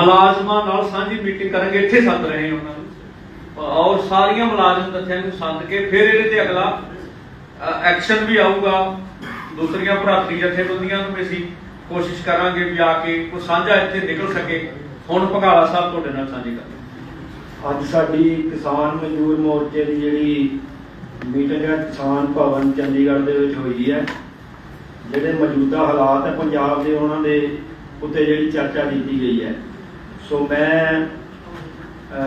ਮੁਲਾਜ਼ਮਾਂ ਨਾਲ ਸਾਂਝੀ ਮੀਟਿੰਗ ਕਰਾਂਗੇ, ਇੱਥੇ ਸੱਦ ਰਹੇ ਉਹਨਾਂ ਨੂੰ। ਔਰ ਸਾਰੀਆਂ ਮੁਲਾਜ਼ਮ ਦੱਸਿਆਂ ਨੂੰ ਸੱਦ ਕੇ ਫਿਰ ਇਹਦੇ ਤੇ ਅਗਲਾ ਐਕਸ਼ਨ ਵੀ ਆਊਗਾ। ਦੂਸਰੀਆਂ ਭਰਾਤਰੀ ਜਥੇਬੰਦੀਆਂ ਨੂੰ ਵੀ ਅਸੀਂ ਕੋਸ਼ਿਸ਼ ਕਰਾਂਗੇ ਵੀ ਆ ਕੇ ਕੋਈ ਸਾਂਝਾ ਇੱਥੇ ਨਿਕਲ ਸਕੇ। ਹੁਣ ਭਗਾਲਾ ਸਾਹਿਬ ਤੁਹਾਡੇ ਨਾਲ ਸਾਂਝੀ ਕਰਾਂਗੇ ਅੱਜ ਸਾਡੀ ਕਿਸਾਨ ਮਜ਼ਦੂਰ ਮੋਰਚੇ ਦੀ ਜਿਹੜੀ ਮੀਟਿੰਗ ਹੈ, ਕਿਸਾਨ ਭਵਨ ਚੰਡੀਗੜ੍ਹ ਦੇ ਵਿੱਚ ਹੋਈ ਹੈ। ਜਿਹੜੇ ਮੌਜੂਦਾ ਹਾਲਾਤ ਹੈ, ਪੰਜਾਬ ਦੇ ਉਹਨਾਂ ਦੇ ਉੱਤੇ ਜਿਹੜੀ ਚਰਚਾ ਕੀਤੀ ਗਈ ਹੈ। ਸੋ ਮੈਂ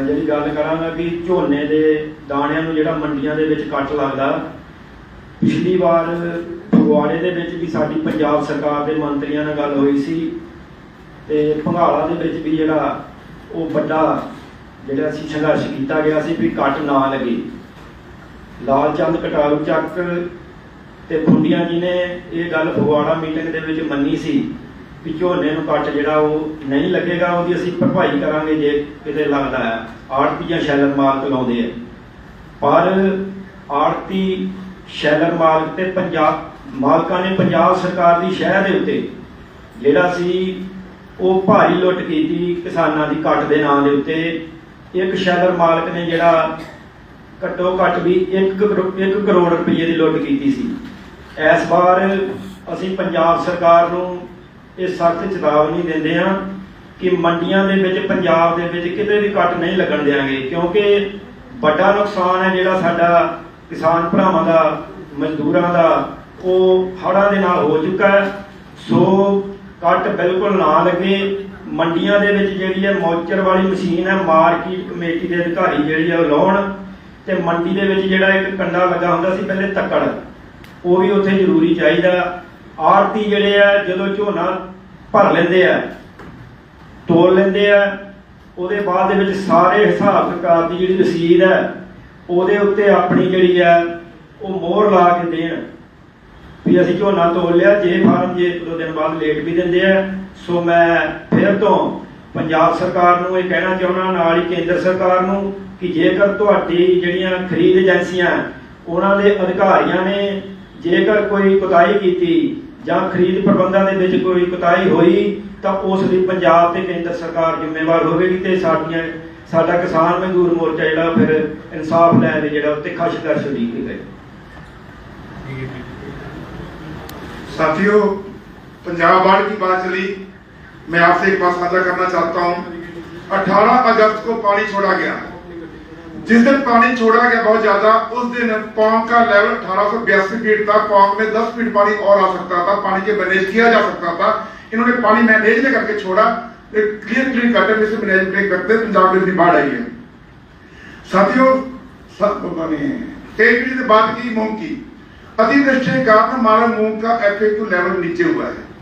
ਜਿਹੜੀ ਗੱਲ ਕਰਾਂਗਾ ਕਿ ਝੋਨੇ ਦੇ ਦਾਣਿਆਂ ਨੂੰ ਜਿਹੜਾ ਮੰਡੀਆਂ ਦੇ ਵਿੱਚ ਕੱਟ ਲੱਗਦਾ, ਪਿਛਲੀ ਵਾਰ ਫਗਵਾੜੇ ਦੇ ਵਿੱਚ ਵੀ ਸਾਡੀ ਪੰਜਾਬ ਸਰਕਾਰ ਦੇ ਮੰਤਰੀਆਂ ਨਾਲ ਗੱਲ ਹੋਈ ਸੀ ਤੇ ਭੰਗਾਲਾ ਦੇ ਵਿੱਚ ਵੀ ਜਿਹੜਾ ਉਹ ਵੱਡਾ ਜਿਹੜਾ ਸੀ ਸੰਘਰਸ਼ ਕੀਤਾ ਗਿਆ ਸੀ ਵੀ ਕੱਟ ਨਾ ਲੱਗੇ। ਲਾਲ ਚੰਦ ਕਟਾਰੂ ਚੱਕ ਤੇ ਫੁੰਡੀਆਂ ਜੀ ਨੇ ਇਹ ਗੱਲ ਫਗਵਾੜਾ ਮੀਟਿੰਗ ਦੇ ਵਿੱਚ ਮੰਨੀ ਸੀ। ਵੀ ਝੋਨੇ ਨੂੰ ਕੱਟ ਜਿਹੜਾ ਉਹ ਨਹੀਂ ਲੱਗੇਗਾ, ਉਹਦੀ ਅਸੀਂ ਭਰਪਾਈ ਕਰਾਂਗੇ ਜੇ ਕਿਤੇ ਲੱਗਦਾ ਹੈ। ਆੜਤੀ ਜਾਂ ਸ਼ੈਲਰ ਮਾਲਕ ਲਾਉਂਦੇ ਆ। ਪਰ ਆੜਤੀ, ਸ਼ੈਲਰ ਮਾਲਕ ਤੇ ਪੰਜਾਬ, ਮਾਲਕਾਂ ਨੇ ਪੰਜਾਬ ਸਰਕਾਰ ਦੀ ਸ਼ਹਿ ਦੇ ਉੱਤੇ ਜਿਹੜਾ ਸੀ, ਉਹ ਭਾਰੀ ਲੁੱਟ ਕੀਤੀ ਕਿਸਾਨਾਂ ਦੀ ਕੱਟ ਦੇ ਨਾਂ ਦੇ ਉੱਤੇ। ਇੱਕ ਸ਼ੈਲਰ ਮਾਲਕ ਨੇ ਜਿਹੜਾ ਘੱਟੋ ਘੱਟ ਵੀ 1 ਕਰੋੜ ਰੁਪਏ ਦੀ ਲੁੱਟ ਕੀਤੀ ਸੀ। ਇਸ ਵਾਰ ਅਸੀਂ ਪੰਜਾਬ ਸਰਕਾਰ ਨੂੰ ਇਹ ਸਖਤ ਚੇਤਾਵਨੀ ਦਿੰਦੇ ਹਾਂ ਕਿ ਮੰਡੀਆਂ ਦੇ ਵਿੱਚ, ਪੰਜਾਬ ਦੇ ਵਿੱਚ ਕਿਤੇ ਵੀ ਕੱਟ ਨਹੀਂ ਲੱਗਣ ਦੇਵਾਂਗੇ ਕਿਉਂਕਿ ਵੱਡਾ ਨੁਕਸਾਨ ਹੈ ਜਿਹੜਾ ਸਾਡਾ ਕਿਸਾਨ ਭਰਾਵਾਂ ਦਾ, ਮਜ਼ਦੂਰਾਂ ਦਾ, ਉਹ ਹੜ੍ਹਾਂ ਦੇ ਨਾਲ ਹੋ ਚੁੱਕਾ ਹੈ। ਸੋ ਕੱਟ ਬਿਲਕੁਲ ਨਾ ਲੱਗੇ। ਮੰਡੀਆਂ ਦੇ ਵਿੱਚ ਜਿਹੜੀ ਹੈ ਮੌਚਰ ਵਾਲੀ ਮਸ਼ੀਨ ਹੈ, ਮਾਰਕੀਟ ਕਮੇਟੀ ਦੇ ਅਧਿਕਾਰੀ ਜਿਹੜੀ ਹੈ ਉਹ ਲਾਉਣ ਤੇ ਮੰਡੀ ਦੇ ਵਿੱਚ ਜਿਹੜਾ ਇੱਕ ਕੰਡਾ ਲੱਗਾ ਹੁੰਦਾ ਸੀ, ਪਹਿਲੇ ਤੱਕੜ, ਉਹ ਵੀ ਉੱਥੇ ਜ਼ਰੂਰੀ ਚਾਹੀਦਾ। ਆਰਤੀ ਜਿਹੜੇ ਆ, ਜਦੋਂ ਝੋਨਾ ਭਰ ਲੈਂਦੇ ਆ, ਤੋਲ ਲੈਂਦੇ ਆ, ਉਹਦੇ ਬਾਅਦ ਦੇ ਵਿੱਚ ਸਾਰੇ ਹਿਸਾਬ ਕਿਤਾਬ ਦੀ ਜਿਹੜੀ ਰਸੀਦ ਹੈ ਉਹਦੇ ਉੱਤੇ ਆਪਣੀ ਜਿਹੜੀ ਹੈ ਉਹ ਮੋਹਰ ਲਾ ਕੇ ਦੇਣ। ਵੀ ਅਸੀਂ ਝੋਨਾ ਤੋਲ ਲਿਆ, ਜੇ ਫਾਰਮ ਜੇ ਇੱਕ ਦੋ ਦਿਨ ਬਾਅਦ ਲੇਟ ਵੀ ਦਿੰਦੇ ਆ, ਸੋ ਮੈਂ ਫਿਰ ਤੋਂ ਪੰਜਾਬ ਸਰਕਾਰ ਨੂੰ ਇਹ ਕਹਿਣਾ ਚਾਹੁੰਦਾ, ਨਾਲ ਹੀ ਕੇਂਦਰ ਸਰਕਾਰ ਨੂੰ, ਕਿ ਜੇਕਰ ਤੁਹਾਡੀ ਜਿਹੜੀਆਂ ਖਰੀਦ ਏਜੰਸੀਆਂ, ਉਹਨਾਂ ਦੇ ਅਧਿਕਾਰੀਆਂ ਨੇ ਜੇਕਰ ਕੋਈ ਕੁਤਾਹੀ ਕੀਤੀ ਜਾਂ ਖਰੀਦ ਪ੍ਰਬੰਧਾਂ ਦੇ ਵਿੱਚ ਕੋਈ ਕੁਤਾਹੀ ਹੋਈ ਤਾਂ ਉਸ ਲਈ ਪੰਜਾਬ ਤੇ ਕੇਂਦਰ ਸਰਕਾਰ ਜ਼ਿੰਮੇਵਾਰ ਹੋਵੇਗੀ ਤੇ ਸਾਡੀਆਂ ਸਾਡਾ ਕਿਸਾਨ ਮਜ਼ਦੂਰ ਮੋਰਚਾ ਜਿਹੜਾ ਫਿਰ ਇਨਸਾਫ ਲੈਣ ਦੇ ਜਿਹੜਾ ਉੱਤੇ ਖਸ਼ਦਰ ਸ਼ਰੀਕ ਹੈ साथियों पंजाब बाढ़ की बात चली मैं आपसे एक बात साझा करना चाहता हूं 18 अगस्त को पानी छोड़ा गया जिस दिन पानी छोड़ा गया बहुत ज़्यादा, उस दिन पौंग का लेवल अठारह सौ बयासी फीट था। पौंग में 10 फीट पानी और आ सकता था। पानी के मैनेज किया जा सकता था। इन्होंने पानी मैनेज नहीं करके छोड़ा। क्लियर मैनेज नहीं करते पंजाब में इतनी बाढ़ आई है। साथियों बात की मूंग की। अतिवृष्टि के कारण हमारा मूंग का एफ़ लेवल नीचे हुआ है।